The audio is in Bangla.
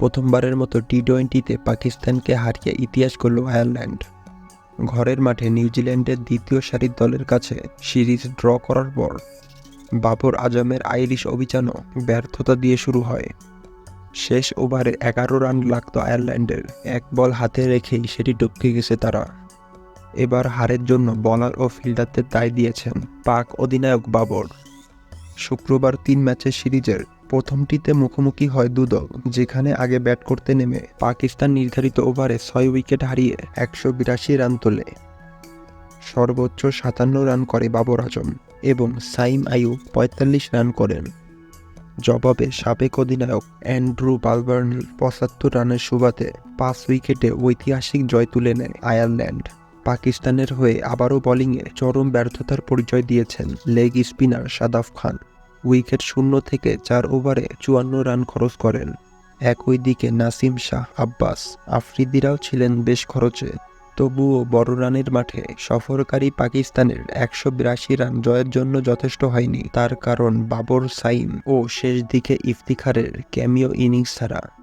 প্রথমবারের মতো টি টোয়েন্টিতে পাকিস্তানকে হারিয়ে ইতিহাস করল আয়ারল্যান্ড। ঘরের মাঠে নিউজিল্যান্ডের দ্বিতীয় সারির দলের কাছে সিরিজ ড্র করার পর বাবর আজমের আইরিশ অভিযানও ব্যর্থতা দিয়ে শুরু হয়। শেষ ওভারে এগারো রান লাগতো আয়ারল্যান্ডের। এক বল হাতে রেখেই সেটি টপকে গেছে তারা। এবার হারের জন্য বলার ও ফিল্ডারদের দায় দিয়েছেন পাক অধিনায়ক বাবর। শুক্রবার তিন ম্যাচের সিরিজের প্রথমটিতে মুখোমুখি হয় দুদল যেখানে আগে ব্যাট করতে নেমে পাকিস্তান নির্ধারিত ওভারে ছয় উইকেট হারিয়ে একশো বিরাশি রান তোলে। সর্বোচ্চ সাতান্ন রান করে বাবর আজম এবং সাইম আয়ু পঁয়তাল্লিশ রান করেন। জবাবে সাবেক অধিনায়ক অ্যান্ড্রু বালবার্নি পঁচাত্তর রানের সুবাদে পাঁচ উইকেটে ঐতিহাসিক জয় তুলে নেয় আয়ারল্যান্ড। পাকিস্তানের হয়ে আবারও বোলিংয়ে চরম ব্যর্থতার পরিচয় দিয়েছেন leg spinner Shadab Khan. Wicket শূন্য থেকে চার ওভারে চুয়ান্ন রান খরচ করেন। একই দিকে নাসিম শাহ আব্বাস আফ্রিদিরাও ছিলেন বেশ খরচে। তবুও বড় রানের মাঠে সফরকারী পাকিস্তানের একশো বিরাশি রান জয়ের জন্য যথেষ্ট হয়নি। তার কারণ বাবর সাইম ও শেষ দিকে ইফতিখারের ক্যামিও ইনিংস ছাড়া।